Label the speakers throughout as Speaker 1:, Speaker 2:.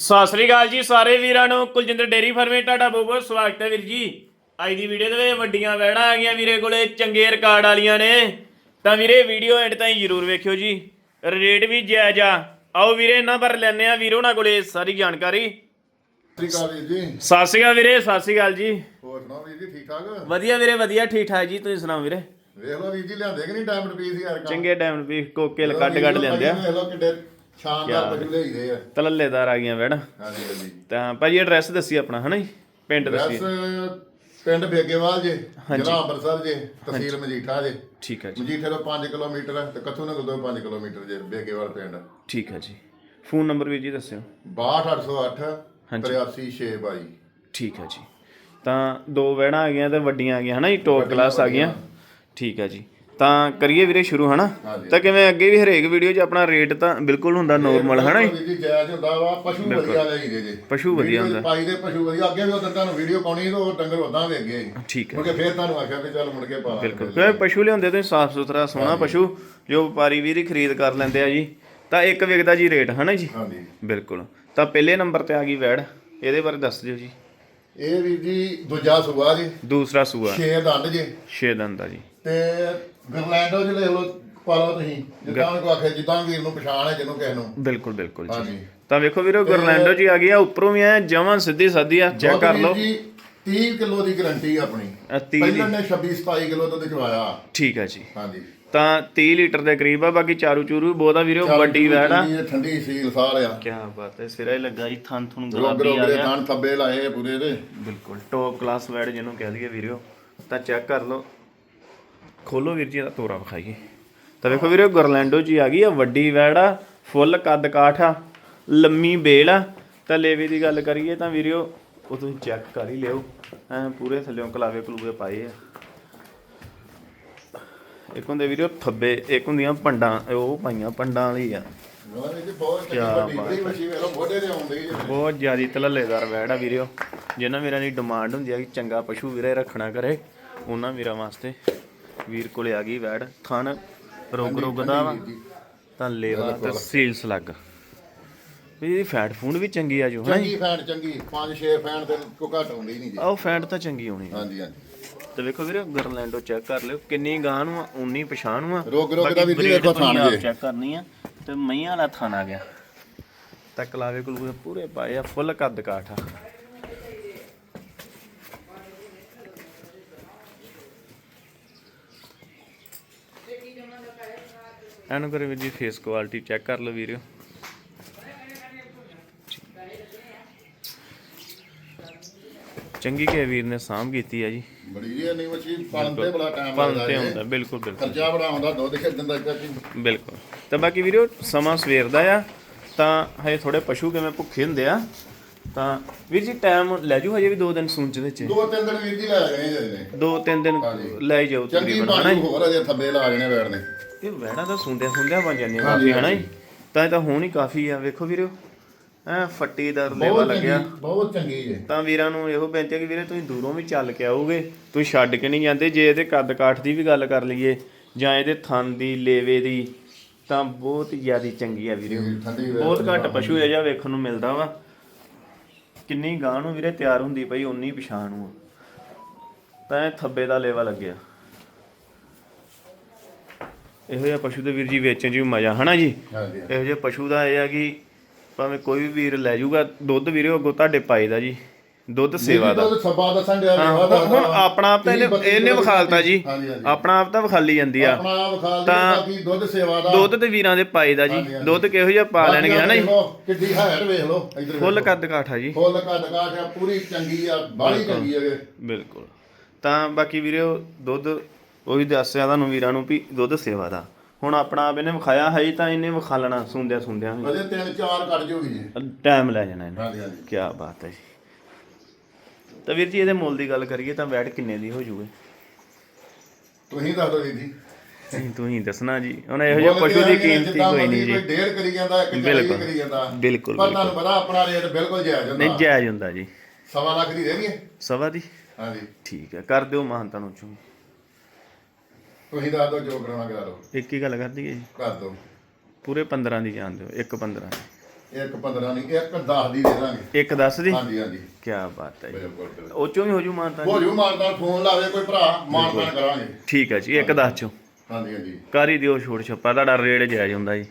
Speaker 1: ਸਤਿ ਸ੍ਰੀ ਅਕਾਲ ਜੀ ਸਾਰੇ ਵੀਰਾਂ ਨੂੰ। ਕੁਲਜਿੰਦਰ ਡੇਰੀ ਫਾਰਮੇ ਤੁਹਾਡਾ ਬਹੁਤ ਬਹੁਤ ਸਵਾਗਤ ਹੈ ਵੀਰ ਜੀ। ਅੱਜ ਦੀ ਵੀਡੀਓ ਦੇ ਵਿੱਚ ਵੱਡੀਆਂ ਵੈੜਾਂ ਆ ਗਈਆਂ ਵੀਰੇ ਕੋਲੇ ਚੰਗੇ ਰਿਕਾਰਡ ਵਾਲੀਆਂ ਨੇ। ਤਾਂ ਵੀਰੇ ਵੀਡੀਓ ਐਂਡ ਤਾਈਂ ਜ਼ਰੂਰ ਵੇਖਿਓ ਜੀ। ਰੇਟ ਵੀ ਜਾਇਜ਼ ਆ। ਆਓ ਵੀਰੇ ਇਹਨਾਂ ਪਰ ਲੈਣੇ ਆ ਵੀਰੋ ਨਾਲ ਕੋਲੇ ਸਾਰੀ ਜਾਣਕਾਰੀ।
Speaker 2: ਸਤਿ ਸ਼੍ਰੀ ਅਕਾਲ ਵੀਰ ਜੀ।
Speaker 1: ਸਤਿ ਸ੍ਰੀ ਅਕਾਲ ਵੀਰੇ ਸਤਿ ਸ੍ਰੀ ਅਕਾਲ ਜੀ।
Speaker 2: ਹੋਰ ਸੁਣਾਓ ਵੀਰ ਜੀ ਠੀਕ ਠਾਕ?
Speaker 1: ਵਧੀਆ ਵੀਰੇ ਵਧੀਆ ਠੀਕ ਠਾਕ ਜੀ। ਤੁਸੀਂ ਸੁਣਾਓ ਵੀਰੇ?
Speaker 2: ਵੇਖ ਲਓ ਵੀਰ ਜੀ ਲਿਆਂਦੇ ਕਿ ਨਹੀਂ ਟਾਈਮ ਪੀਸ ਯਾਰ
Speaker 1: ਚੰਗੇ ਟਾਈਮ ਵੀ ਕੋਕੇ ਕੱਢ ਕੱਢ ਲੈਂਦੇ ਆ।
Speaker 2: ਵੇਖ ਲਓ ਕਿੱਡੇ ਸ਼ਾਨਦਾਰ ਪਸ਼ੂ ਲਿਆਈਦੇ ਆ।
Speaker 1: ਤਲੱਲੇਦਾਰ ਆ ਗਈਆਂ ਵੈੜਾਂ
Speaker 2: ਹਾਂਜੀ ਹਾਂਜੀ।
Speaker 1: ਤਾਂ ਭਾਜੀ ਐਡਰੈਸ ਦੱਸੀ ਆਪਣਾ ਹਨਾ ਜੀ? ਪਿੰਡ ਦੱਸੀ।
Speaker 2: ਪਿੰਡ ਬੇਗੇਵਾਲ ਜੇ ਜ਼ਿਲ੍ਹਾ ਅੰਮ੍ਰਿਤਸਰ ਜੇ ਤਹਿਸੀਲ ਮਜੀਠਾ ਜੇ।
Speaker 1: ਠੀਕ ਹੈ ਜੀ।
Speaker 2: ਮਜੀਠੇ ਤੋਂ 5 ਕਿਲੋਮੀਟਰ ਹੈ ਤੇ ਕੱਥੂ ਨਗਰ ਤੋਂ 5 ਕਿਲੋਮੀਟਰ ਜੇ ਬੇਗੇਵਾਲ ਪਿੰਡ।
Speaker 1: ਠੀਕ ਹੈ ਜੀ। ਫੋਨ ਨੰਬਰ ਵੀ ਜੀ ਦੱਸਿਓ।
Speaker 2: 62808
Speaker 1: ਹਾਂਜੀ।
Speaker 2: 83622
Speaker 1: ਠੀਕ ਹੈ ਜੀ। ਤਾਂ ਦੋ ਵਹਿਣਾ ਆ ਗਈਆਂ ਤੇ ਵੱਡੀਆਂ ਆ ਗਈਆਂ ਹਨਾ ਜੀ? ਟੌਪ ਕਲਾਸ ਆ ਗਈਆਂ। ਠੀਕ ਹੈ ਜੀ। ਤਾਂ ਕਰੀਏ ਵੀਰੇ ਸ਼ੁਰੂ ਹਨਾ। ਤਾਂ ਕਿਵੇਂ ਅੱਗੇ ਵੀ ਹਰੇਕ ਵੀਡੀਓ 'ਚ ਆਪਣਾ ਰੇਟ ਤਾਂ ਬਿਲਕੁਲ ਹੁੰਦਾ ਨੋਰਮਲ ਹਨਾ ਜੀ?
Speaker 2: ਜਾਇਜ਼ ਹੁੰਦਾ ਵਾ ਪਸ਼ੂ ਵਧੀਆ ਲਿਆਈਦੇ ਜੇ।
Speaker 1: ਪਸ਼ੂ ਵਧੀਆ
Speaker 2: ਵੀਡੀਓ 'ਚ ਪਾਈ ਦੇ ਪਸ਼ੂ ਵਧੀਆ ਅੱਗੇ ਵੀ ਉਦੋਂ ਤੁਹਾਨੂੰ ਵੀਡੀਓ ਪਾਉਣੀ ਸੀ ਤੇ ਉਹ ਡੰਗਰ ਉਦਾਂ ਵੇਖ ਗਏ
Speaker 1: ਠੀਕ ਹੈ।
Speaker 2: ਮੁੜ ਕੇ ਫੇਰ ਤੁਹਾਨੂੰ ਆਖਿਆ ਵੀ ਚੱਲ ਮੁੜ ਕੇ ਪਾ
Speaker 1: ਬਿਲਕੁਲ। ਕਿਉਂਕਿ ਪਸ਼ੂ ਲਿਆਉਂਦੇ ਤੁਸੀਂ ਸਾਫ਼ ਸੁਥਰਾ ਸੋਹਣਾ ਪਸ਼ੂ ਜੋ ਵਪਾਰੀ ਵੀਰ ਖਰੀਦ ਕਰ ਲੈਂਦੇ ਆ ਜੀ ਤਾਂ ਇੱਕ ਵਿਕਦਾ ਜੀ ਰੇਟ ਹਨਾ ਜੀ?
Speaker 2: ਹਾਂਜੀ।
Speaker 1: ਬਿਲਕੁਲ। ਤਾਂ ਪਹਿਲੇ ਨੰਬਰ ਤੇ ਆ ਗਈ ਵੈੜ ਇਹਦੇ ਬਾਰੇ ਦੱਸ ਦਿਓ ਜੀ।
Speaker 2: ਇਹ ਵੀਰ ਜੀ ਦੂਜਾ ਸੂਆ ਜੀ।
Speaker 1: ਦੂਸਰਾ ਸੂਆ।
Speaker 2: ਛੇ ਦੰਦ ਜੇ।
Speaker 1: ਛੇ ਦੰਦ ਦਾ ਜੀ।
Speaker 2: ਤੇ ਗਰਲੈਂਡੋ ਚ ਲੈ ਪਾ ਲਓ ਤੁਸੀਂ। ਜਿੱਦਾਂ ਉਹਨੂੰ ਕੋ ਆਖਿਆ ਜਿੱਦਾਂ ਵੀਰ ਨੂੰ ਪਛਾਣ ਹੈ ਜਿਹਨੂੰ ਕਿਸੇ ਨੂੰ।
Speaker 1: ਬਿਲਕੁਲ ਬਿਲਕੁਲ ਜੀ।
Speaker 2: ਹਾਂਜੀ।
Speaker 1: ਤਾਂ ਵੇਖੋ ਵੀਰੋ ਗੁਰਲੈਂਡੋ ਜੀ ਆ ਗਈ ਆ ਉੱਪਰੋਂ ਵੀ ਆ ਜਮਾਂ ਸਿੱਧੀ ਸਾਦੀ ਆ ਚੈੱਕ ਕਰ ਲਓ।
Speaker 2: ਜੀ 30 ਕਿਲੋ ਦੀ ਗਰੰਟੀ ਆਪਣੀ। ਪਹਿਲਾਂ ਨੇ 26 27 ਕਿਲੋ ਦੁੱਧ ਚਵਾਇਆ
Speaker 1: ਠੀਕ ਹੈ ਜੀ।
Speaker 2: ਹਾਂਜੀ।
Speaker 1: ਤਾਂ 30 ਲੀਟਰ ਦੇ ਕਰੀਬ ਆ ਬਾਕੀ ਚਾਰੂ ਚੂਰੂ ਵੀ ਬਹੁਤ ਆ ਵੀਰੋ ਵੱਡੀ ਵੈੜ ਆ।
Speaker 2: ਇਹ ਠੰਡੀ ਸੀਲ ਸਾਰ ਆ।
Speaker 1: ਕੀ ਬਾਤ ਹੈ ਸਿਰਾ ਹੀ ਲੱਗਾ ਜੀ ਥਣ ਥਣ
Speaker 2: ਰੋਗ
Speaker 1: ਗੁਲਾਬੀ
Speaker 2: ਰੋਗ
Speaker 1: ਆ
Speaker 2: ਦੇ
Speaker 1: ਗਿਆ।
Speaker 2: ਥਣ ਥੱਬੇ ਲਾਏ ਆ ਪੂਰੇ ਦੇ
Speaker 1: ਬਿਲਕੁਲ ਟੌਪ ਕਲਾਸ ਵੈੜ ਜਿਹਨੂੰ ਕਹਿ ਦਈਏ ਵੀਰੋ। ਤਾਂ ਚੈੱਕ ਕਰ ਲਓ। ਖੋਲੋ ਵੀਰ ਜੀ ਇਹਦਾ ਤੋਰਾ ਵਿਖਾਈਏ। ਤਾਂ ਵੇਖੋ ਵੀਰੋ ਗੁਰਲੈਂਡੋ ਜੀ ਆ ਗਈ ਆ ਵੱਡੀ ਵੈੜ ਆ ਫੁੱਲ ਕੱਦ ਕਾਠ ਆ ਲੰਮੀ ਬੇਲ ਆ। ਤਾਂ ਲੇਵੇ ਦੀ ਗੱਲ ਕਰੀਏ ਤਾਂ ਵੀਰੋ ਉਹ ਤੁਸੀਂ ਚੈੱਕ ਕਰ ਹੀ ਲਿਓ। ਐ ਪੂਰੇ ਥੱਲੇੋਂ ਕਲਾਵੇ ਕਲੂਵੇ ਪਾਏ ਆ। ਇੱਕ ਹੁੰਦੇ ਵੀਰੋ ਥੱਬੇ ਇੱਕ ਹੁੰਦੀਆਂ ਪੰਡਾਂ ਉਹ ਪਾਈਆਂ ਪੰਡਾਂ ਵਾਲੀ ਆ।
Speaker 2: ਬਹੁਤ
Speaker 1: ਜ਼ਿਆਦੀ ਤਲੱਲੇਦਾਰ ਵੈੜ ਆ ਵੀਰਿਓ। ਜਿਨ੍ਹਾਂ ਵੀਰਾਂ ਦੀ ਡਿਮਾਂਡ ਹੁੰਦੀ ਆ ਕਿ ਚੰਗਾ ਪਸ਼ੂ ਵੀਰੇ ਰੱਖਣਾ ਕਰੇ ਉਹਨਾਂ ਵੀਰਾਂ ਵਾਸਤੇ ਵੀਰ ਕੋਲੇ ਆ ਗਈ ਵੈੜ। ਥਣ ਰੋਗ ਰੋਗ ਦਾ ਵਾ। ਤਾਂ ਲੇਵਾ ਤੇ ਸੀਲਸ ਲੱਗ ਵੀ ਇਹਦੀ ਫੈਟ ਫੂਡ ਵੀ ਚੰਗੀ ਆ ਜੋ ਹਨਾ
Speaker 2: ਚੰਗੀ ਫੈਨ ਚੰਗੀ। 5-6 ਫੈਨ ਤੇ ਕੋ ਘੱਟ ਆਉਂਦੀ ਨਹੀਂ ਜੀ।
Speaker 1: ਆਹ ਫੈਟ ਤਾਂ ਚੰਗੀ ਹੋਣੀ ਆ।
Speaker 2: ਹਾਂਜੀ ਹਾਂਜੀ।
Speaker 1: ਤੇ ਵੇਖੋ ਵੀਰੇ ਗਰਲੈਂਡੋ ਚੈੱਕ ਕਰ ਲਿਓ ਕਿੰਨੀ ਗਾਂ ਨੂੰ ਆ ਉਨੀ ਪਛਾਣ ਨੂੰ ਆ।
Speaker 2: ਰੋਗ ਰੋਗ ਦਾ ਵੀ ਜੀ ਵੇਖੋ ਥਾਣ ਜੇ।
Speaker 1: ਚੈੱਕ ਕਰਨੀ ਆ ਤੇ ਮਈਆਂ ਵਾਲਾ ਥਣ ਆ ਗਿਆ। ਤਾਂ ਕਲਾਵੇ ਕਲੂਵੇ ਪੂਰੇ ਪਾਏ ਆ ਫੁੱਲ ਕੱਦ ਕਾਠ ਆ। ਐਨੂੰ ਕਰੇ ਵੀਰ ਜੀ ਫੇਸ ਕੁਆਲਿਟੀ ਚੈੱਕ ਕਰ ਲਓ ਵੀਰਿਓ ਚੰਗੀ ਕੇ ਵੀਰ ਨੇ ਸਾਂਭ ਕੀਤੀ ਆ ਜੀ।
Speaker 2: ਬੜੀ ਜੀ ਨਹੀਂ ਮੱਛੀ ਪਾਲਣ ਤੇ ਬੜਾ ਟਾਈਮ ਲੱਗਦਾ
Speaker 1: ਤੇ
Speaker 2: ਜੀ।
Speaker 1: ਹੁੰਦਾ ਬਿਲਕੁਲ ਬਿਲਕੁਲ।
Speaker 2: ਖਰਚਾ ਬੜਾ ਆਉਂਦਾ ਦੁੱਧ ਖੇਡਣ ਦਾ ਚਾਚੀ
Speaker 1: ਬਿਲਕੁਲ। ਤਾਂ ਬਾਕੀ ਵੀਡੀਓ ਸਮਾਂ ਸਵੇਰ ਦਾ ਆ ਤਾਂ ਹਜੇ ਥੋੜੇ ਪਸ਼ੂ ਕਿਵੇਂ ਭੁੱਖੇ ਹੁੰਦੇ ਆ ਤਾਂ ਵੀਰ ਜੀ ਟਾਈਮ ਲੈ ਜੂ ਹਜੇ ਵੀ 2 ਦਿਨ ਸੂਣ ਚ ਵਿੱਚ।
Speaker 2: ਦੋ ਤਿੰਨ ਦਿਨ ਵੀਰ ਜੀ ਲੈ ਗਏ ਜਿਹੜੇ ਨੇ
Speaker 1: 2-3 ਦਿਨ
Speaker 2: ਹਾਂਜੀ।
Speaker 1: ਲੈ ਜਾਓ ਤਕਰੀਬਨ ਹਨਾ ਜੀ?
Speaker 2: ਹੋਰ ਅਜੇ ਥੱਬੇ ਲਾ ਜਣੇ ਬੈਠ ਨੇ।
Speaker 1: ਇਹ ਵਹਿਣਾ ਤਾਂ ਸੁੰਦਿਆ ਸੁੰਦਿਆ ਬਣ ਜਾਂਦੀਆਂ ਕਾਫੀ ਹਨਾ ਜੀ? ਤਾਂ ਇਹ ਤਾਂ ਹੁਣ ਹੀ ਕਾਫੀ ਆ ਵੇਖੋ ਵੀਰੋ। ਐ ਫੱਟੀਦਾਰ ਲੇਵਾ ਲੱਗਿਆ।
Speaker 2: ਬਹੁਤ ਚੰਗੀ ਜੇ।
Speaker 1: ਤਾਂ ਵੀਰਾਂ ਨੂੰ ਇਹੋ ਬੇਨਤੀ ਹੈ ਕਿ ਵੀਰੇ ਤੁਸੀਂ ਦੂਰੋਂ ਵੀ ਚੱਲ ਕੇ ਆਓਗੇ ਤੁਸੀਂ ਛੱਡ ਕੇ ਨਹੀਂ ਜਾਂਦੇ। ਜੇ ਇਹਦੇ ਕੱਦ ਕਾਠ ਦੀ ਵੀ ਗੱਲ ਕਰ ਲਈਏ ਜਾਂ ਇਹਦੇ ਥਣ ਦੀ ਲੇਵੇ ਦੀ ਤਾਂ ਬਹੁਤ ਜ਼ਿਆਦੀ ਚੰਗੀ ਆ ਵੀਰੇ। ਬਹੁਤ ਘੱਟ ਪਸ਼ੂ ਇਹ ਜਿਹਾ ਵੇਖਣ ਨੂੰ ਮਿਲਦਾ ਵਾ। ਕਿੰਨੀ ਗਾਂ ਨੂੰ ਵੀਰੇ ਤਿਆਰ ਹੁੰਦੀ ਪਈ ਉਨੀ ਪਛਾਣ ਨੂੰ। ਤਾਂ ਇਹ ਥੱਬੇ ਦਾ ਲੇਵਾ ਲੱਗਿਆ। ਇਹੋ ਜਿਹਾ ਪਸ਼ੂ ਦੇ ਵੀਰ ਜੀ ਵੇਚਣ 'ਚ ਵੀ ਮਜ਼ਾ ਹਨਾ ਜੀ?
Speaker 2: ਹਾਂਜੀ
Speaker 1: ਇਹੋ ਜਿਹੇ ਪਸ਼ੂ ਦਾ ਇਹ ਆ ਕਿ ਭਾਵੇਂ ਕੋਈ ਵੀ ਵੀਰ ਲੈ ਜਾਊਗਾ ਦੁੱਧ ਵੀਰੇ ਅੱਗੋਂ ਤੁਹਾਡੇ ਪਾਈ ਦਾ ਜੀ ਦੁੱਧ ਸੇਵਾ ਦਾ।
Speaker 2: ਦੁੱਧ ਸਭਾ ਦੱਸਣ ਡਿਆ
Speaker 1: ਹਾਂ,
Speaker 2: ਲੇਵਾ ਦਾ
Speaker 1: ਹੁਣ ਆਪਣਾ ਆਪ ਤਾਂ ਇਹਨੇ ਇਹਨੇ ਵਿਖਾਲਤਾ ਜੀ।
Speaker 2: ਹਾਂਜੀ ਹਾਂਜੀ।
Speaker 1: ਆਪਣਾ ਆਪ ਤਾਂ ਵਿਖਾਲੀ ਜਾਂਦੀ ਆ।
Speaker 2: ਆਪਣਾ ਆਪ
Speaker 1: ਤਾਂ
Speaker 2: ਬਾਕੀ ਦੁੱਧ ਸੇਵਾ ਦਾ।
Speaker 1: ਦੁੱਧ ਤੇ ਵੀਰਾਂ ਦੇ ਪਾਈ ਦਾ ਜੀ।
Speaker 2: ਹਾਂਜੀ, ਹਾਂਜੀ।
Speaker 1: ਦੁੱਧ ਕਿਹੋ ਜਿਹਾ ਪਾ ਲੈਣਗੇ ਹਨਾ ਜੀ?
Speaker 2: ਕਿੱਡੀ ਹਾਇਰ ਵੇਖ ਲਓ ਇਧਰ
Speaker 1: ਫੁੱਲ ਕੱਦ ਕਾਠਾ ਜੀ।
Speaker 2: ਫੁੱਲ ਕੱਦ ਕਾਠ ਆ ਪੂਰੀ ਚੰਗੀ ਆ ਬਾਹਲੀ ਚੰਗੀ ਆ
Speaker 1: ਬਿਲਕੁਲ। ਤਾਂ ਬਾਕੀ ਵੀਰੋ ਦੁੱਧ ਉਹੀ ਦੱਸਿਆ ਤੁਹਾਨੂੰ ਵੀਰਾਂ ਨੂੰ ਵੀ ਦੁੱਧ ਸੇਵਾ ਦਾ। ਹੁਣ ਆਪਣਾ ਆਪ ਇਹਨੇ ਵਿਖਾਇਆ ਹੈ ਹੀ ਤਾਂ ਇਹਨੇ ਵਿਖਾਲਣਾ ਸੁੰਦਿਆ ਸੁੰਦਿਆ
Speaker 2: ਅਜੇ ਤਿੰਨ ਚਾਰ ਕੱਢ ਜੂਗੀ ਜੀ।
Speaker 1: ਟਾਈਮ ਲੈ ਜਾਣਾ ਇਹਨੇ।
Speaker 2: ਹਾਂਜੀ ਹਾਂਜੀ।
Speaker 1: ਕੀ ਬਾਤ ਹੈ ਜੀ। ਤਾਂ ਵੀਰ ਜੀ ਇਹਦੇ ਮੁੱਲ ਦੀ ਗੱਲ ਕਰੀਏ ਤਾਂ ਵੈਟ ਕਿੰਨੇ ਦੀ ਹੋ ਜੂਗੇ?
Speaker 2: ਤੁਸੀਂ ਦੱਸ ਦਿਓ ਜੀ।
Speaker 1: ਨਹੀਂ ਤੂੰ ਹੀ ਦੱਸਣਾ ਜੀ। ਹੁਣ ਇਹੋ ਜਿਹੇ ਪਸ਼ੂ ਦੀ ਕੀਮਤ ਕੋਈ ਨਹੀਂ ਜੀ।
Speaker 2: ਕੋਈ ਡੇਢ ਕਰੀ ਜਾਂਦਾ ਇੱਕ ਚਾਲੀ
Speaker 1: ਬਿਲਕੁਲ।
Speaker 2: ਕਰੀ ਜਾਂਦਾ।
Speaker 1: ਬਿਲਕੁਲ,
Speaker 2: ਪਰ ਤੁਹਾਨੂੰ ਪਤਾ ਆਪਣਾ ਰੇਟ ਬਿਲਕੁਲ ਜਾਇਜ਼
Speaker 1: ਨਹੀਂ
Speaker 2: ਹੁੰਦਾ
Speaker 1: ਜਾਇਜ਼ ਹੁੰਦਾ ਜੀ।
Speaker 2: ਸਵਾ ਲੱਖ ਦੀ ਦੇ ਦਈਏ
Speaker 1: ਸਵਾ ਦੀ?
Speaker 2: ਹਾਂਜੀ।
Speaker 1: ਠੀਕ ਹੈ ਕਰ ਦਿਓ ਮਾਨ ਤੁਹਾਨੂੰ ਚੋਂ
Speaker 2: ਤੁਸੀਂ ਦੱਸ ਦਿਓ ਜੋ ਕਰਾਉਣਾ ਕਰਾ ਲਓ
Speaker 1: ਇੱਕ ਹੀ ਗੱਲ ਕਰ ਦਈਏ ਜੀ।
Speaker 2: ਕਰ ਦਿਓ।
Speaker 1: ਪੂਰੇ 15 ਦੀ ਜਾਣ ਦਿਓ ਇੱਕ 15 ਦੀ।
Speaker 2: ਇੱਕ 15 ਨਹੀਂ ਇੱਕ 10 ਦੀ ਦੇ ਦਾਂਗੇ।
Speaker 1: ਇੱਕ ਦੱਸ ਦੀ?
Speaker 2: ਹਾਂਜੀ ਹਾਂਜੀ।
Speaker 1: ਕੀ ਬਾਤ ਹੈ ਜੀ।
Speaker 2: ਬਿਲਕੁਲ ਬਿਲਕੁਲ।
Speaker 1: ਉਹ ਚੋਂ ਵੀ ਹੋ ਜੂ ਮਾਨਤਾ
Speaker 2: ਹੋ ਜੂ ਮਾਰਦਾ ਫੋਨ ਲਾਵੇ ਕੋਈ ਭਰਾ ਮਾਨਤਾਨ ਕਰਾਂਗੇ।
Speaker 1: ਠੀਕ ਹੈ ਜੀ ਇੱਕ ਦੱਸ ਚੋ।
Speaker 2: ਹਾਂਜੀ ਹਾਂਜੀ।
Speaker 1: ਕਾਰੀ ਦਿਓ ਛੋੜ ਛੱਪਾ ਤੁਹਾਡਾ ਰੇਟ ਜਾਇਜ਼ ਹੁੰਦਾ ਜੀ।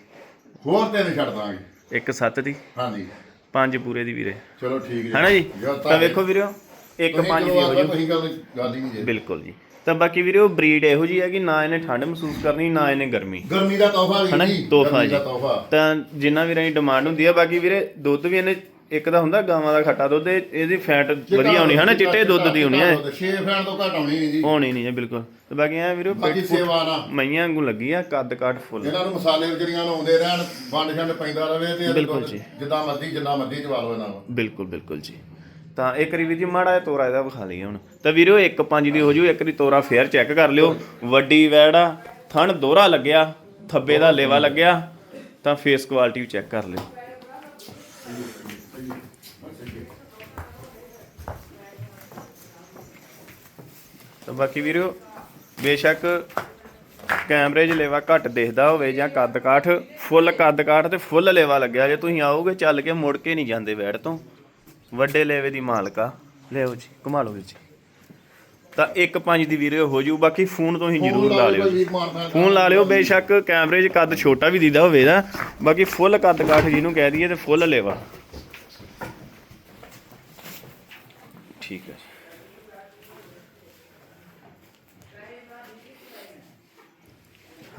Speaker 2: ਹੋਰ ਤਿੰਨ ਛੱਡ ਦਾਂਗੇ।
Speaker 1: ਇੱਕ ਸੱਤ ਦੀ।
Speaker 2: ਹਾਂਜੀ।
Speaker 1: ਪੰਜ ਪੂਰੇ ਦੀ ਵੀਰੇ।
Speaker 2: ਚਲੋ ਠੀਕ ਜੀ।
Speaker 1: ਹੈਨਾ ਜੀ? ਤਾਂ ਵੇਖੋ ਵੀਰੋ ਇੱਕ ਪੰਜ ਦੀ ਹੋ
Speaker 2: ਆਖੋ,
Speaker 1: ਜੂ।
Speaker 2: ਤੁਸੀਂ ਗੱਲ ਗੱਲ ਹੀ ਨਹੀਂ ਜੇ।
Speaker 1: ਬਿਲਕੁਲ ਜੀ। ਤਾਂ ਬਾਕੀ ਵੀਰੇ ਉਹ ਬਰੀਡ ਇਹੋ ਜੀ ਹੈ ਕਿ ਨਾ ਇਹਨੇ ਠੰਡ ਮਹਿਸੂਸ ਕਰਨੀ ਨਾ ਇਹਨੇ ਗਰਮੀ।
Speaker 2: ਗਰਮੀ ਦਾ ਤੋਹਫਾ ਵੀ ਜੀ
Speaker 1: ਤੋਹਫਾ
Speaker 2: ਗਰਮੀ
Speaker 1: ਜੀ।
Speaker 2: ਦਾ ਤੋਹਫਾ।
Speaker 1: ਤਾਂ ਜਿੰਨਾ ਵੀਰਾਂ ਦੀ ਡਿਮਾਂਡ ਹੁੰਦੀ ਹੈ ਬਾਕੀ ਵੀਰੇ ਦੁੱਧ ਵੀ ਇਹਨੇ ਇੱਕ ਦਾ ਹੁੰਦਾ ਗਾਵਾਂ ਦਾ ਖੱਟਾ ਦੁੱਧ ਇਹ- ਇਹਦੀ ਫੈਟ ਵਧੀਆ ਹੋਣੀ ਹਨਾ? ਚਿੱਟੇ ਦੁੱਧ ਦੀ ਹੋਣੀ ਹੈ
Speaker 2: 6 ਫੈਨ ਤੋਂ ਘੱਟ ਆਉਣੀ ਨਹੀਂ ਜੀ।
Speaker 1: ਹੋਣੀ ਨਹੀਂ ਹੈ ਬਿਲਕੁਲ। ਤੇ ਬਾਕੀ ਐ ਵੀਰੇ
Speaker 2: ਬਾਕੀ ਸੇਵਾ ਨਾ
Speaker 1: ਮਈਆਂ ਵਾਂਗੂ ਲੱਗੀ ਆ ਕੱਦ ਕਾਠ ਫੁੱਲ।
Speaker 2: ਇਹਨਾਂ ਨੂੰ ਮਸਾਲੇ ਵਿਚੜੀਆਂ ਨੂੰ ਆਉਂਦੇ ਰਹਿਣ ਵੰਡ ਛੰਡ ਪੈਂਦਾ ਰਵੇ ਤੇ
Speaker 1: ਬਿਲਕੁਲ ਜੀ।
Speaker 2: ਜਿੱਦਾਂ ਮਰਜ਼ੀ ਜਿੰਨਾ ਮਰਜ਼ੀ ਚਵਾ ਲਓ ਇਹਨਾਂ ਨੂੰ।
Speaker 1: ਬਿਲਕੁਲ ਬਿਲਕੁਲ ਜੀ। ਤਾਂ ਇੱਕ ਵਾਰੀ ਵੀਰ ਜੀ ਮਾੜਾ ਜਿਹਾ ਤੋਰਾ ਇਹਦਾ ਵਿਖਾ ਲਈਏ ਹੁਣ। ਤਾਂ ਵੀਰੋ, ਇੱਕ ਪੰਜ ਦੀ ਹੋ ਜੂ, ਇੱਕ ਦੀ ਤੋਰਾ ਫੇਰ ਚੈੱਕ ਕਰ ਲਿਓ। ਵੱਡੀ ਵੈੜ ਆ, ਥਣ ਦੋਹਰਾ ਲੱਗਿਆ, ਥੱਬੇ ਦਾ ਲੇਵਾ ਲੱਗਿਆ, ਤਾਂ ਫੇਸ ਕੁਆਲਿਟੀ ਵੀ ਚੈੱਕ ਕਰ ਲਿਓ। ਤਾਂ ਬਾਕੀ ਵੀਰੋ, ਬੇਸ਼ੱਕ ਕੈਮਰੇ 'ਚ ਲੇਵਾ ਘੱਟ ਦਿਖਦਾ ਹੋਵੇ ਜਾਂ ਕੱਦ ਕਾਠ ਫੁੱਲ ਕੱਦ ਕਾਠ ਤੇ ਫੁੱਲ ਲੇਵਾ ਲੱਗਿਆ। ਜੇ ਤੁਸੀਂ ਆਓਗੇ ਚੱਲ ਕੇ ਮੁੜ ਕੇ ਨਹੀਂ ਜਾਂਦੇ ਵੈੜ ਤੋਂ। ਵੱਡੇ ਲੇਵੇ ਦੀ ਮਾਲਕਾ ਲਿਓ ਜੀ ਘੁਮਾ ਲਓ ਵੀਰ ਜੀ। ਤਾਂ ਇੱਕ ਪੰਜ ਦੀ ਵੀਡੀਓ ਹੋ ਜੂ ਬਾਕੀ ਫੋਨ ਤੋਂ ਹੀ ਜ਼ਰੂਰ ਲਾ ਲਿਓ
Speaker 2: ਵੀਰ
Speaker 1: ਫੋਨ ਲਾ ਲਿਓ ਬੇਸ਼ੱਕ ਕੈਮਰੇ 'ਚ ਕੱਦ ਛੋਟਾ ਵੀ ਦੀਦਾ ਹੋਵੇ ਨਾ ਬਾਕੀ ਫੁੱਲ ਕੱਦ ਕਾਠ ਜਿਹਨੂੰ ਕਹਿ ਦਈਏ ਤੇ ਫੁੱਲ ਲੇਵਾ। ਠੀਕ ਹੈ।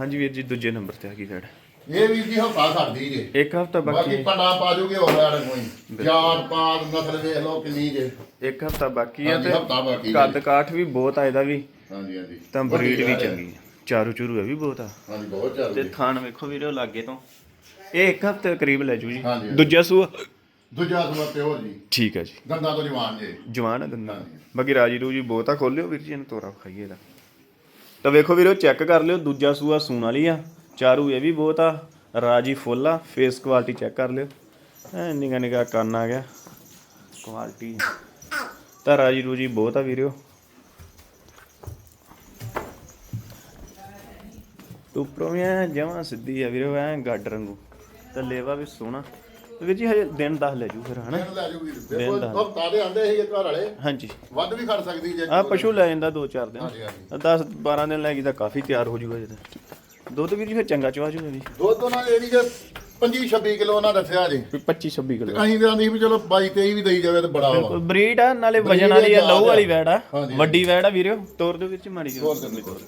Speaker 1: ਹਾਂਜੀ ਵੀਰ ਜੀ ਦੂਜੇ ਨੰਬਰ ਤੇ ਆ ਗਈ ਵੈੜ
Speaker 2: ਇਹ ਵੀਰ ਜੀ ਹਫਤਾ ਖੜਦੀ ਜੇ।
Speaker 1: ਇੱਕ ਹਫਤਾ
Speaker 2: ਬਾਕੀ।
Speaker 1: ਬਾਕੀ
Speaker 2: ਪੰਡਾ ਪਾ ਜੂਗੇ ਹੋਰ ਲੈਣ ਕੋਈ। ਜਾਤ ਪਾਤ ਨਸਲ ਵੇਖ ਲਓ ਕਿੰਨੀ ਜੇ।
Speaker 1: ਇੱਕ ਹਫਤਾ ਬਾਕੀ ਆ
Speaker 2: ਹਾਂਜੀ
Speaker 1: ਤੇ
Speaker 2: ਹਫਤਾ ਬਾਕੀ
Speaker 1: ਕੱਦ। ਕਾਠ ਵੀ ਬਹੁਤ ਆ ਇਹਦਾ ਵੀ।
Speaker 2: ਹਾਂਜੀ ਹਾਂਜੀ।
Speaker 1: ਤਾਂ ਬਰੀਡ ਵੀ
Speaker 2: ਵੈੜ ਹੈ।
Speaker 1: ਚੰਗੀ ਚਾਰੂ ਚੂਰੂ ਇਹ ਵੀ ਬਹੁਤ ਆ।
Speaker 2: ਹਾਂਜੀ ਬਹੁਤ
Speaker 1: ਤੇ
Speaker 2: ਚੱਲਦੀ
Speaker 1: ਥਾਨ ਵੇਖੋ ਵੀਰੋ ਲਾਗੇ ਤੋਂ। ਇਹ ਇੱਕ ਹਫ਼ਤੇ ਦੇ ਕਰੀਬ ਲੈ ਜੂ ਜੀ।
Speaker 2: ਹਾਂਜੀ।
Speaker 1: ਦੂਜਾ ਸੂਆ?
Speaker 2: ਦੂਜਾ ਸੂਆ ਪਿਓਰ ਜੀ।
Speaker 1: ਠੀਕ ਹੈ ਜੀ।
Speaker 2: ਦੰਦਾਂ ਤੋਂ ਜਵਾਨ ਜੇ।
Speaker 1: ਜਵਾਨ ਆ ਦੰਦਾਂ
Speaker 2: ਹਾਂਜੀ।
Speaker 1: ਬਾਕੀ ਰਾਜੀ ਰੂ ਜੀ ਬਹੁਤ ਆ। ਖੋਲਿਓ ਵੀਰ ਜੀ ਇਹਨੂੰ ਤੋਰਾ ਖਾਈਏ ਦਾ ਤਾਂ ਵੇਖੋ ਵੀਰੋ ਚੈੱਕ ਕਰ ਲਿਓ ਦੂਜਾ ਸੂਆ ਸੂਣ ਵਾਲੀ ਆ। ਚਾਰੂ ਇਹ ਵੀ ਬਹੁਤ ਆ ਰਾਜੀ ਫੁੱਲ ਆ ਫੇਸ ਕੁਆਲਿਟੀ ਚੈੱਕ ਕਰ ਲਿਓ। ਐ ਨਿਗਾ ਨਿਗਾ ਕੰਨ ਆ ਗਿਆ। ਕੁਆਲਿਟੀ ਤਾਂ ਰਾਜੀ ਰੂ ਜੀ ਬਹੁਤ ਆ ਵੀਰੋ ਉੱਪਰੋਂ ਵੀ ਐ ਜਮਾਂ ਸਿੱਧੀ ਆ ਵੀਰੋ ਐ ਗੱਡ ਰੰਗੂ। ਤੇ ਲੇਵਾ ਵੀ ਸੋਹਣਾ। ਤੇ ਵੀਰ ਜੀ ਹਜੇ ਦਿਨ 10 ਲੈ ਜੂ ਫਿਰ ਹਨਾ?
Speaker 2: ਦਿਨ ਲੈ ਜੂ ਵੀਰ। ਦੇਖੋ। ਹਫਤਾ ਦੇ ਆਂਦੇ ਸੀਗੇ ਘਰ ਵਾਲੇ।
Speaker 1: ਹਾਂਜੀ।
Speaker 2: ਵੱਧ ਵੀ ਖੜ ਸਕਦੀ ਜੇ।
Speaker 1: ਆ ਪਸ਼ੂ ਲੈ ਜਾਂਦਾ 2-4 ਦਿਨ।
Speaker 2: ਹਾਂਜੀ ਹਾਂਜੀ।
Speaker 1: 10 12 ਦਿਨ ਲੈ ਗਈ ਤਾਂ ਕਾਫੀ ਤਿਆਰ ਹੋ ਜੂਗਾ ਜਿਹਦਾ ਦੁੱਧ ਵੀ ਜੀ ਫਿਰ ਚੰਗਾ ਚਵਾ ਜੂਗਾ ਜੀ।
Speaker 2: ਦੁੱਧ ਉਹਨਾਂ ਦੇ ਨਹੀਂ ਜੇ 25 26 ਕਿਲੋ ਉਹਨਾਂ ਦੱਸਿਆ ਜੀ।
Speaker 1: ਵੀ 25 26 ਕਿਲੋ।
Speaker 2: ਅਸੀਂ ਤਾਂ ਆਂਦੀ ਵੀ ਚਲੋ 22 23 ਵੀ ਦੇਈ ਜਾਵੇ ਤਾਂ ਬੜਾ ਵਾ।
Speaker 1: ਬਰੀਡ ਆ ਨਾਲੇ ਵਜਨ ਵਾਲੀ ਆ ਲਹੂ ਵਾਲੀ ਵੈੜ ਆ।
Speaker 2: ਹਾਂਜੀ।
Speaker 1: ਵੱਡੀ ਵੈੜ ਆ ਵੀਰਿਓ ਤੋਰ ਦੇ ਵਿੱਚ।
Speaker 2: ਹੋਰ ਕਰਨੀ ਹੋਰ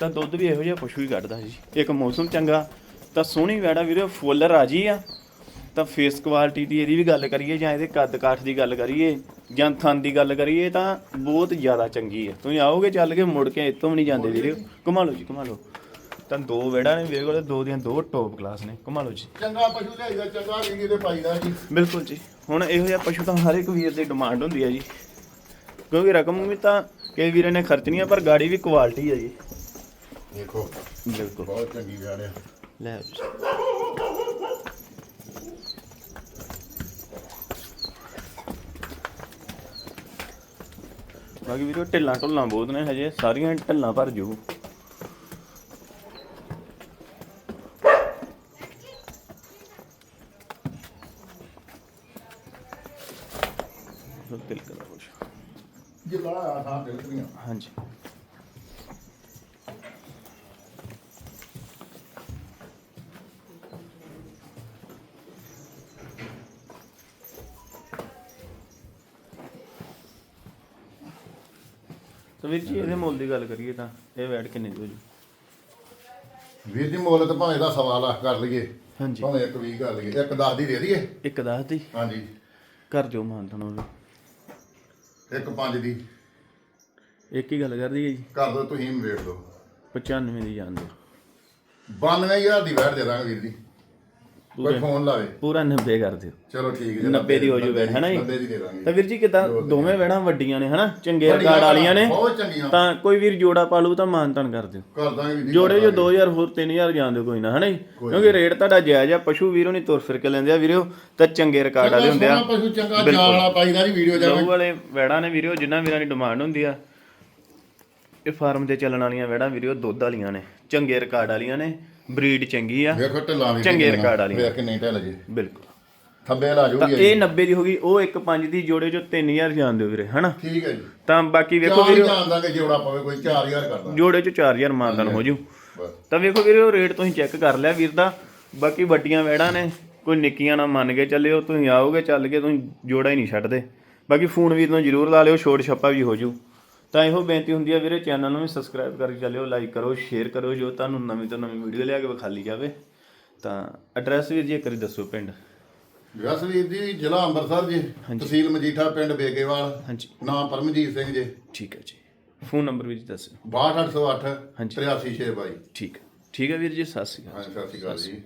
Speaker 1: ਤਾਂ ਦੁੱਧ ਵੀ ਇਹੋ ਜਿਹਾ ਪਸ਼ੂ ਹੀ ਕੱਢਦਾ ਜੀ। ਇੱਕ ਮੌਸਮ ਚੰਗਾ ਤਾਂ ਸੋਹਣੀ ਵੈੜ ਆ ਵੀਰਿਓ ਫੁੱਲ ਰਾਜੀ ਆ। ਤਾਂ ਫੇਸ ਕੁਆਲਿਟੀ ਦੀ ਇਹਦੀ ਵੀ ਗੱਲ ਕਰੀਏ ਜਾਂ ਇਹਦੇ ਕੱਦ ਕਾਠ ਦੀ ਗੱਲ ਕਰੀਏ ਜਾਂ ਥਣ ਦੀ ਗੱਲ ਕਰੀਏ ਤਾਂ ਬਹੁਤ ਜ਼ਿਆਦਾ ਚੰਗੀ ਹੈ ਤੁਸੀਂ ਆਓਗੇ ਚੱਲ ਕੇ ਮੁੜ ਕੇ ਇੱਥੋਂ ਵੀ ਨਹੀਂ ਜਾਂਦੇ ਵੀਰਿਓ ਘੁਮਾ ਲਓ ਜੀ ਘੁਮਾ ਲਓ। ਤਾਂ ਦੋ ਵੈੜਾਂ ਨੇ ਮੇਰੇ ਕੋਲ ਦੋ ਦੀਆਂ ਦੋ ਟੌਪ ਕਲਾਸ ਨੇ। ਘੁਮਾ ਲਓ ਜੀ।
Speaker 2: ਚੰਗਾ ਪਸ਼ੂ ਲਿਆਈਦਾ ਚੰਗਾ ਵੀਡੀਓ ਤੇ ਪਾਈਦਾ ਜੀ।
Speaker 1: ਬਿਲਕੁਲ ਜੀ। ਹੁਣ ਇਹੋ ਜਿਹਾ ਪਸ਼ੂ ਤਾਂ ਹਰ ਇੱਕ ਵੀਰ ਦੀ ਡਿਮਾਂਡ ਹੁੰਦੀ ਹੈ ਜੀ। ਕਿਉਂਕਿ ਰਕਮ ਵੀ ਤਾਂ ਕਈ ਵੀਰਾਂ ਨੇ ਖਰਚਣੀ ਆ ਪਰ ਗਾੜੀ ਵੀ ਕੁਆਲਿਟੀ ਹੈ ਜੀ।
Speaker 2: ਦੇਖੋ
Speaker 1: ਬਿਲਕੁਲ।
Speaker 2: ਬਹੁਤ ਚੰਗੀ ਗੱਲ ਹੈ
Speaker 1: ਲੈ। ਬਾਕੀ ਵੀਰੋ ਢਿੱਲਾਂ ਢੁੱਲਾਂ ਬਹੁਤ ਨੇ ਹਜੇ। ਸਾਰੀਆਂ ਢਿੱਲਾਂ ਭਰ ਜੂ ਕੁਛ।
Speaker 2: ਜਿੱਲਾ ਆ
Speaker 1: ਹਾਂਜੀ। ਤਾਂ ਵੀਰ ਜੀ ਇਹਦੇ ਮੁੱਲ ਦੀ ਗੱਲ ਕਰੀਏ ਤਾਂ ਇਹ ਵੈਟ ਕਿੰਨੇ ਦੀ ਹੋ ਜੂ?
Speaker 2: ਵੀਰ ਜੀ ਮੁੱਲ ਤਾਂ ਭਾਵੇਂ ਦਾ ਸਵਾ ਲੱਖ ਕਰ ਲਈਏ
Speaker 1: ਹਾਂਜੀ।
Speaker 2: ਭਾਵੇਂ ਇੱਕ 20 ਕਰ ਲਈਏ ਇੱਕ 10 ਦੀ ਦੇ ਦਈਏ।
Speaker 1: ਇੱਕ 10 ਦੀ?
Speaker 2: ਹਾਂਜੀ।
Speaker 1: ਕਰ ਦਿਓ ਮਾਨਤਨ ਉਹ
Speaker 2: ਇੱਕ 5 ਦੀ।
Speaker 1: ਇੱਕ ਹੀ ਗੱਲ ਕਰਦੀ ਹੈ ਜੀ।
Speaker 2: ਕਰ ਦੋ ਤੁਸੀਂ ਵੇਖ ਲਓ।
Speaker 1: 95 ਦੀ ਜਾਣ ਦਿਓ।
Speaker 2: 92000 ਦੀ ਵੈਟ ਦੇ ਦਾਂਗੇ ਵੀਰ ਜੀ। ਕੋਈ ਫੋਨ ਲਾਵੇ।
Speaker 1: ਪੂਰਾ 90 ਕਰ ਦਿਓ।
Speaker 2: ਚਲੋ ਠੀਕ ਜੀ
Speaker 1: 90 ਦੀ ਹੋ ਜੂ ਵੈਟ ਹੈਨਾ ਜੀ?
Speaker 2: 90 ਦੀ ਦੇ ਦਾਂਗੇ।
Speaker 1: ਤਾਂ ਵੀਰ ਜੀ ਕਿਦਾਂ? ਦੋਵੇਂ ਵੈੜਾਂ ਵੱਡੀਆਂ ਨੇ ਹਨਾ ਚੰਗੇ ਰਿਕਾਰਡ ਵਾਲੀਆਂ ਨੇ।
Speaker 2: ਬਹੁਤ ਚੰਗੀਆਂ।
Speaker 1: ਤਾਂ ਕੋਈ ਵੀਰ ਜੋੜਾ ਪਾ ਲੂ ਤਾਂ ਮਾਨਤਨ ਕਰ ਦਿਓ।
Speaker 2: ਕਰ ਦਾਂਗੇ ਵੀਰ ਜੀ
Speaker 1: ਜੋੜੇ ਜੋ 2000 ਹੋਰ 3000 ਜਾਣ ਦਿਓ ਕੋਈ ਨਾ ਹਨਾ ਜੀ? ਕਿਉਂਕਿ ਰੇਟ ਤੁਹਾਡਾ ਜਾਇਜ਼ ਆ ਪਸ਼ੂ ਵੀਰੋ ਨਹੀਂ ਤੁਰ ਫਿਰ ਕੇ ਲੈਂਦੇ ਆ ਵੀਰੋ ਤਾਂ ਚੰਗੇ ਰਿਕਾਰਡ ਵਾਲੇ ਹੁੰਦੇ ਆ।
Speaker 2: ਪਸ਼ੂ ਚੰਗਾ ਜਾਲ ਵਾਲਾ ਪਾਈਦਾ ਜੀ ਵੀਡੀਓ ਜਾਵੇ।
Speaker 1: ਲਹੂ ਵਾਲੇ ਵੈੜਾਂ ਨੇ ਵੀਰੋ ਜਿਨ੍ਹਾਂ ਵੀਰਾਂ ਦੀ ਡਿਮਾਂਡ ਹੁੰਦੀ ਆ। ਇਹ ਫਾਰਮ ਤੇ ਚੱਲਣ ਵਾਲੀਆਂ ਵੈੜਾਂ ਵੀਰੋ ਦੁੱਧ ਵਾਲੀਆਂ ਨੇ ਚੰਗੇ ਰਿਕਾਰਡ ਵਾਲੀਆਂ ਨੇ। ਬਰੀਡ ਚੰਗੀ ਆ।
Speaker 2: ਵੇਖੋ ਢਿੱਲਾਂ ਵੀ
Speaker 1: ਚੰਗੇ। ਰਿਕਾਰਡ ਵਾਲੀ।
Speaker 2: ਵੇਖ ਕੇ ਨਹੀਂ ਢਿੱਲ ਜੀ।
Speaker 1: ਬਿਲਕੁਲ।
Speaker 2: ਥੰਬੇ ਲਾ
Speaker 1: ਤਾਂ
Speaker 2: ਜੂਗੀ
Speaker 1: ਇਹ 90 ਦੀ ਹੋ ਗਈ ਉਹ 1.5 ਦੀ ਜੋੜੇ ਚੋਂ 3000 ਜਾਣ ਦਿਓ ਵੀਰੇ ਹਨਾ?
Speaker 2: ਠੀਕ ਹੈ ਜੀ।
Speaker 1: ਤਾਂ ਬਾਕੀ ਵੇਖੋ ਵੀਰੇ।
Speaker 2: ਜਾਣ ਦਾਂਗੇ ਜੋੜਾ ਪਵੇ ਕੋਈ 4000 ਕਰਦਾ
Speaker 1: ਜੋੜੇ ਚੋਂ 4000 ਮਾਨਦਾਨ ਹੋ ਜੂ। ਤਾਂ ਵੇਖੋ ਵੀਰੇ ਉਹ ਰੇਟ ਤੁਸੀਂ ਚੈੱਕ ਕਰ ਲਿਆ ਵੀਰ ਦਾ। ਬਾਕੀ ਵੱਡੀਆਂ ਵੈੜਾਂ ਨੇ ਕੋਈ ਨਿੱਕੀਆਂ ਨਾ ਮੰਨ ਕੇ ਚੱਲਿਓ ਤੁਸੀਂ ਆਓਗੇ ਚੱਲ ਕੇ ਤੁਸੀਂ ਜੋੜਾ ਹੀ ਨਹੀਂ ਛੱਡਦੇ। ਬਾਕੀ ਫੋਨ ਵੀਰ ਨੂੰ ਜ਼ਰੂਰ ਲਾ ਲਿਓ ਛੋਟ ਛੱਪਾ ਵੀ ਹੋ ਜੂ। ਤਾਂ ਇਹੋ ਬੇਨਤੀ ਹੁੰਦੀ ਹੈ ਵੀਰੇ ਚੈਨਲ ਨੂੰ ਵੀ ਸਬਸਕ੍ਰਾਈਬ ਕਰਕੇ ਚੱਲਿਓ ਲਾਈਕ ਕਰੋ ਸ਼ੇਅਰ ਕਰੋ ਜੋ ਤੁਹਾਨੂੰ ਨਵੀਂ ਤੋਂ ਨਵੀਂ ਵੀਡੀਓ ਲਿਆ ਕੇ ਵਿਖਾਲੀ ਜਾਵੇ। ਤਾਂ ਐਡਰੈਸ ਵੀਰ ਜੀ ਇੱਕ ਵਾਰੀ ਦੱਸੋ ਪਿੰਡ।
Speaker 2: ਜਸਵੀਰ ਜੀ ਜ਼ਿਲ੍ਹਾ ਅੰਮ੍ਰਿਤਸਰ ਜੀ ਤਹਿਸੀਲ ਮਜੀਠਾ ਪਿੰਡ ਬੇਗੇਵਾਲ।
Speaker 1: ਹਾਂਜੀ।
Speaker 2: ਨਾਮ ਪਰਮਜੀਤ ਸਿੰਘ ਜੀ।
Speaker 1: ਠੀਕ ਹੈ ਜੀ। ਫੋਨ ਨੰਬਰ ਵੀਰ ਜੀ ਦੱਸਿਓ
Speaker 2: 62808
Speaker 1: ਹਾਂਜੀ।
Speaker 2: 83622
Speaker 1: ਠੀਕ ਠੀਕ ਹੈ ਵੀਰ ਜੀ ਸਤਿ ਸ਼੍ਰੀ ਅਕਾਲ
Speaker 2: ਹਾਂ ਸਤਿ ਸ਼੍ਰੀ ਅਕਾਲ ਜੀ।